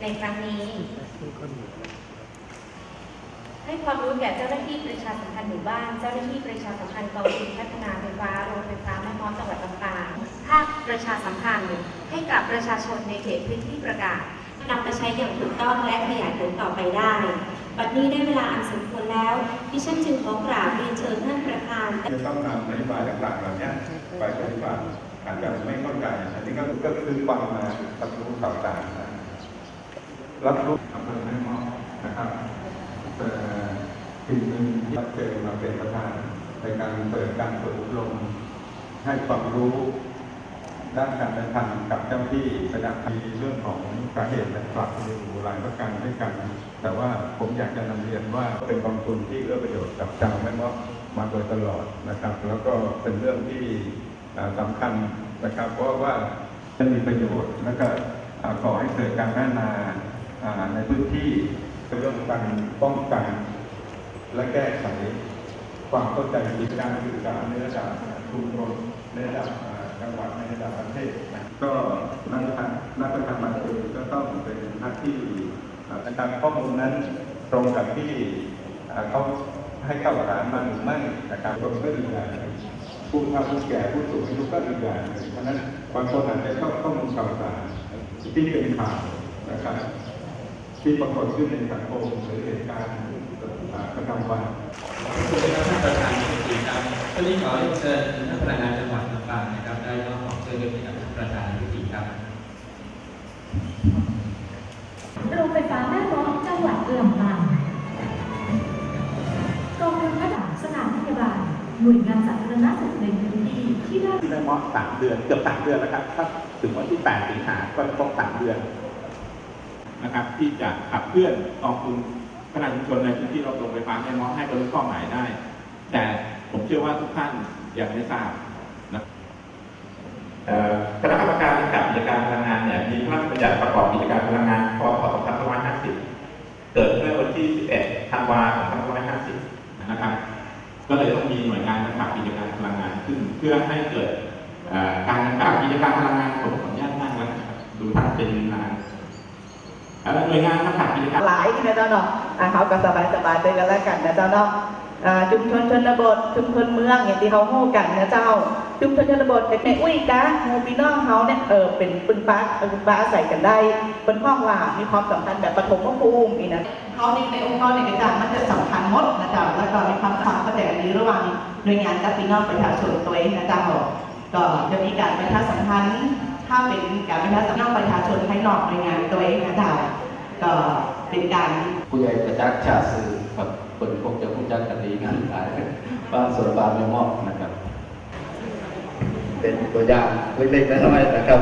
ในครั้งนี้ ให้ความรู้แก่เจ้าหน้าที่ประชาสัมพันธ์หมู่บ้าน เจ้าหน้าที่ประชาสัมพันธ์กองทุนพัฒนาไฟฟ้าโรงไฟฟ้าแม่มอจังหวัดลำปางภาคประชาสัมพันธ์ให้กับประชาชนในเขตพื้นที่ประกาศนำไปใช้อย่างถูกต้องและขยายผลต่อไปได้ บัดนี้ได้เวลาอันสมควรแล้วดิฉันจึงขอกราบเรียนเชิญท่านประธานจะต้องนำนโยบายต่างๆเหล่านี้ไปปฏิบัติอาจจะไม่เข้าใจ อันนี้ก็คือความมารับรู้ข่าวสา รับรู้อำเภอแม่เมาะนะครับเอ่อทีมหนึ่งที่เชิญมาเป็นประธานในการเปิดการฝึกอบรมให้ความรู้ด้านการเดินทางกับเจ้าที่ระดับมีเรื่องของสาเหตุและปรับอยู่หลายประการด้วยกัน แต่ว่าผมอยากจะนำเรียนว่าเป็นกองทุนที่เอื้อประโยชน์กับชาวแม่เมาะมาโดยตลอดนะครับ แล้วก็เป็นเรื่องที่อ่าสำคัญนะครับ เพราะว่าจะมีประโยชน์แล้วก็อ่าก่อให้เกิดการพัฒนา ในพื้นที่เป็นเรื่องการป้องกัน และแก้ไขความเข้าใจผิดการสื่อสารในระดับชุมชนในระดับจังหวัดในระดับประเทศนะก็นักประธานนักประธานบัตรเองก็ต้องเป็นหน้าที่การข้อมูลนั้นตรงกับที่เขาให้เข้าสารมาหรือไม่นะครับคนก็อีกอย่างผู้เฒ่าผู้แก่ผู้สูงอายุก็อีกอย่างเพราะฉะนั้นบางคนอาจจะชอบข้อมูลข่าวสารที่เป็นข่าวนะครับ ที่ปรากฏขึ้นในสังคมหรือเหตุการณ์ประจำวันขอบคุณครับท่านประธานในพิธีครับวันนี้ขอเรียนเชิญท่านพนักงานจังหวัดลำปางนะครับ ได้มอบของเชิญเรียนให้กับท่านประธานในพิธีครับโรงไฟฟ้าแม่เมาะจังหวัดลำปางกองทุนพัฒนาสถานพยาบาลหน่วยงานสาธารณสุขในพื้นที่ที่ได้ได้มอสามเดือนเกือบสามเดือนแล้วครับถ้าถึงวันที่แปดสิงหาก็จะครบสามเดือน นะครับ ที่จะขับเคลื่อนกองทุนพัฒนาชุมชนในพื้นที่เราลงไฟฟ้าแม่มอสให้บรรลุเป้าหมายได้ แต่ผมเชื่อว่าทุกท่านยังไม่ทราบนะคณะกรรมการกับกิจการพลังงานเนี่ยมีพระราชบัญญัติประกอบกิจการพลังงานพศ2550 เกิดเมื่อวันที่ 11 ธันวาคม2550 นะครับ ก็เลยต้องมีหน่วยงานกำกับกิจการพลังงานขึ้น เพื่อให้เกิดการกำกับกิจการ แล้วหน่วยงานกำกับกิจการหลายที่นะเจ้าเนาะอ่าเขาก็สบายสบายๆไปกันแล้วกันนะเจ้าเนาะอ่าชุมชนชนบทชุมชนเมืองอย่างที่เขาฮู้กันนะเจ้าชุมชนชนบทเด็กในอุ้ยกะหมูพี่น้องเขาเนี่ยเออเป็นปึงป้าปึงป้าอาศัยกันได้เป็นห้องว่ามีความสำคัญแบบปฐมภูมินี่นะเขานี่ในองค์กรในกิจการมันจะสำคัญหมดนะเจ้าแล้วก็มีความสัมพันธ์เข้าใจกันดีระหว่างหน่วยงานกับพี่น้องประชาชนตัวเองนะเจ้าก็จะมีการประชาสัมพันธ์ ถ้าเป็นการประชาสัมพันธ์ประชาชนภายนอกหน่วยงานตัวเองนะเจ้าก็เป็นการผู้ใหญ่ประจักษ์ชาติสื่อกับคนคงจะผู้จักกันดีกันหลายบ้านสวนบานไม่มอบนะครับ เป็นตัวอย่างเล็กๆน้อยๆนะครับ